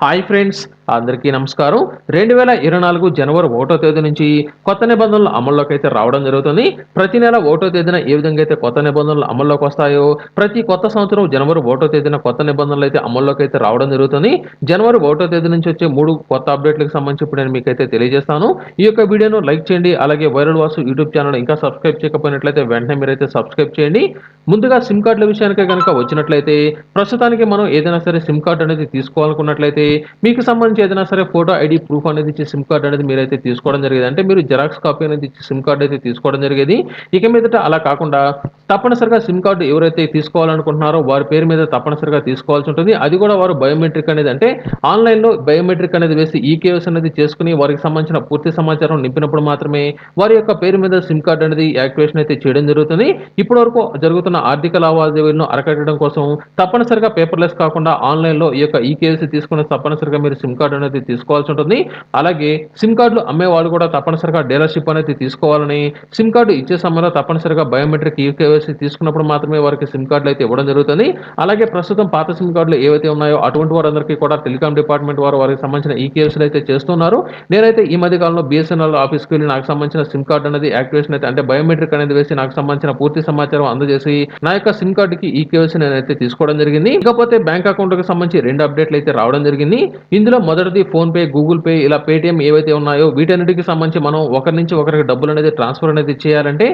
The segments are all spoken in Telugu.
హాయ్ ఫ్రెండ్స్ అందరికీ నమస్కారం. రెండు వేల ఇరవై నాలుగు జనవరి ఒకటో తేదీ నుంచి కొత్త నిబంధనలు అమల్లోకి అయితే రావడం జరుగుతుంది. ప్రతి నెల ఒకటో తేదీన ఏ విధంగా అయితే కొత్త నిబంధనలు అమల్లోకి వస్తాయో ప్రతి కొత్త సంవత్సరం జనవరి ఒకటో తేదీన కొత్త నిబంధనలు అయితే అమల్లోకి అయితే రావడం జరుగుతుంది. జనవరి ఒకటో తేదీ నుంచి వచ్చే మూడు కొత్త అప్డేట్లకు సంబంధించి ఇప్పుడు నేను మీకైతే తెలియజేస్తాను. ఈ యొక్క వీడియోను లైక్ చేయండి అలాగే వైరల్ వాసు యూట్యూబ్ ఛానల్ ఇంకా సబ్స్క్రైబ్ చేయకపోయినట్లయితే వెంటనే మీరైతే సబ్స్క్రైబ్ చేయండి. ముందుగా సిమ్ కార్డుల విషయానికి కనుక వచ్చినట్లయితే ప్రస్తుతానికి మనం ఏదైనా సరే సిమ్ కార్డు అనేది తీసుకోవాలనుకున్నట్లయితే మీకు సంబంధించి ఏదైనా సరే ఫోటో ఐడి ప్రూఫ్ అనేది ఇచ్చి సిమ్ కార్డ్ అనేది మీరైతే తీసుకోవడం జరిగేది. అంటే మీరు జెరాక్స్ కాపీ అనేది ఇచ్చి సిమ్ కార్డ్ అయితే తీసుకోవడం జరిగేది. ఇక మీదట అలా కాకుండా తప్పనిసరిగా సిమ్ కార్డు ఎవరైతే తీసుకోవాలనుకుంటున్నారో వారి పేరు మీద తప్పనిసరిగా తీసుకోవాల్సి ఉంటుంది. అది కూడా వారు బయోమెట్రిక్ అనేది అంటే ఆన్లైన్లో బయోమెట్రిక్ అనేది వేసి ఈకేఎస్ అనేది చేసుకుని వారికి సంబంధించిన పూర్తి సమాచారం నింపినప్పుడు మాత్రమే వారి యొక్క పేరు మీద సిమ్ కార్డు అనేది యాక్టివేషన్ అయితే చేయడం జరుగుతుంది. ఇప్పటి వరకు జరుగుతున్న ఆర్థిక లావాదేవీలను అరకట్టడం కోసం తప్పనిసరిగా పేపర్లెస్ కాకుండా ఆన్లైన్లో ఈ యొక్క ఈకేఎస్ తీసుకుని తప్పనిసరిగా మీరు సిమ్ కార్డు అనేది తీసుకోవాల్సి ఉంటుంది. అలాగే సిమ్ కార్డులు అమ్మేవాళ్ళు కూడా తప్పనిసరిగా డీలర్షిప్ అనేది తీసుకోవాలని సిమ్ కార్డు ఇచ్చే సమయంలో తప్పనిసరిగా బయోమెట్రిక్ ఈకేవైసీ తీసుకున్నప్పుడు మాత్రమే వారికి సిమ్ కార్డులు అయితే ఇవ్వడం జరుగుతుంది. అలాగే ప్రస్తుతం పాత సిమ్ కార్డులు ఏవైతే ఉన్నాయో అటువంటి వారందరికీ కూడా టెలికాం డిపార్ట్మెంట్ వారు వారికి సంబంధించిన ఈ కేసులు అయితే చేస్తున్నారు. నేనైతే ఈ మధ్య కాలంలో బిఎస్ఎన్ఎల్ ఆఫీస్కి వెళ్ళి నాకు సంబంధించిన సిమ్ కార్డు అనేది యాక్టివేషన్ అయితే అంటే బయోమెట్రిక్ అనేది వేసి నాకు సంబంధించిన పూర్తి సమాచారం అందజేసి నా యొక్క సిమ్ కార్డుకి ఈకేవైసీ నేనైతే తీసుకోవడం జరిగింది. ఇకపోతే బ్యాంక్ అకౌంట్కి సంబంధించి రెండు అప్డేట్లు అయితే రావడం జరిగింది. ఇందులో మొదటిది ఫోన్ పే గూగుల్ పే ఇలా పేటిఎం ఏవైతే ఉన్నాయో వీటన్నిటికి సంబంధించి మనం ఒకరి నుంచి ఒకరికి డబ్బులు అనేది ట్రాన్స్ఫర్ అనేది చేయాలంటే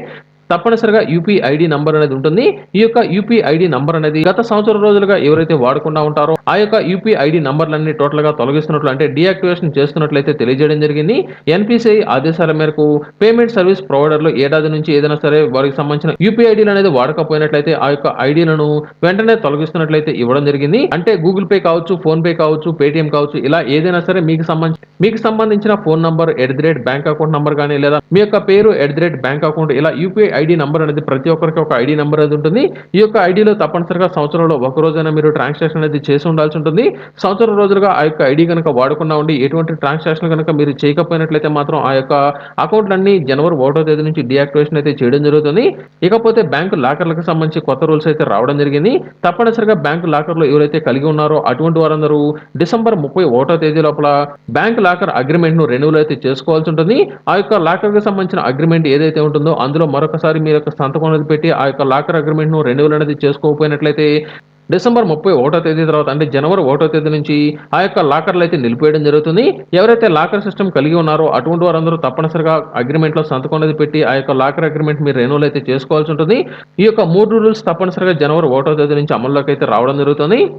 తప్పనిసరిగా యూపీ ఐడి నంబర్ అనేది ఉంటుంది. ఈ యొక్క యూపీ ఐడి నంబర్ అనేది గత సంవత్సరం రోజులుగా ఎవరైతే వాడకుండా ఉంటారో ఆ యొక్క యూపీ ఐడి నంబర్లన్నీ టోటల్గా తొలగిస్తున్నట్లు అంటే డీయాక్టివేషన్ చేస్తున్నట్లయితే తెలియజేయడం జరిగింది. ఎన్పిసిఐ ఆదేశాల మేరకు పేమెంట్ సర్వీస్ ప్రొవైడర్లు ఏడాది నుంచి ఏదైనా సరే వారికి సంబంధించిన యూపీ ఐడీలు అనేది వాడకపోయినట్లయితే ఆ యొక్క ఐడీలను వెంటనే తొలగిస్తున్నట్లయితే ఇవ్వడం జరిగింది. అంటే గూగుల్ పే కావచ్చు ఫోన్ పే కావచ్చు పేటిఎం కావచ్చు ఇలా ఏదైనా సరే మీకు సంబంధించి మీకు సంబంధించిన phone number at the rate bank account number కానీ లేదా మీ యొక్క పేరు at the rate bank account ఇలా యూపీఐ ఐడి నంబర్ అనేది ప్రతి ఒక్కరికి ఒక ఐడి నంబర్ అనేది ఉంటుంది. ఈ యొక్క ఐడిలో తప్పనిసరిగా సంవత్సరంలో ఒక రోజైనా మీరు ట్రాన్సాక్షన్ అనేది చేసి ఉండాల్సి ఉంటుంది. సంవత్సరం రోజులుగా ఆ యొక్క ఐడి కనుక వాడకుండా ఉండి ఎటువంటి ట్రాన్సాక్షన్ కనుక మీరు చేయకపోయినట్లయితే మాత్రం ఆ యొక్క అకౌంట్లన్నీ జనవరి ఒకటో తేదీ నుంచి డియాక్టివేషన్ అయితే చేయడం జరుగుతుంది. ఇకపోతే బ్యాంకు లాకర్లకు సంబంధించి కొత్త రూల్స్ అయితే రావడం జరిగింది. తప్పనిసరిగా బ్యాంకు లాకర్లు ఎవరైతే కలిగి ఉన్నారో అటువంటి వారందరూ డిసెంబర్ ముప్పై ఒకటో తేదీ లోపల బ్యాంక్ లాకర్ అగ్రిమెంట్ను రెన్యువల్ అయితే చేసుకోవాల్సి ఉంటుంది. ఆ యొక్క లాకర్కి సంబంధించిన అగ్రిమెంట్ ఏదైతే ఉంటుందో అందులో మరొకసారి మీ యొక్క సంతకం అనేది పెట్టి ఆ యొక్క లాకర్ అగ్రిమెంట్ను అనేది చేసుకోకపోయినట్లయితే డిసెంబర్ ముప్పై ఒకటో తేదీ తర్వాత అంటే జనవరి ఒకటో తేదీ నుంచి ఆ యొక్క లాకర్లు అయితే నిలిపేయడం జరుగుతుంది. ఎవరైతే లాకర్ సిస్టమ్ కలిగి ఉన్నారో అటువంటి వారందరూ తప్పనిసరిగా అగ్రిమెంట్లో సంతకం అనేది పెట్టి ఆ యొక్క లాకర్ అగ్రిమెంట్ మీరు రెన్యువల్ అయితే చేసుకోవాల్సి ఉంటుంది. ఈ యొక్క మూడు రూల్స్ తప్పనిసరిగా జనవరి ఒకటో తేదీ నుంచి అమల్లోకి అయితే రావడం జరుగుతుంది.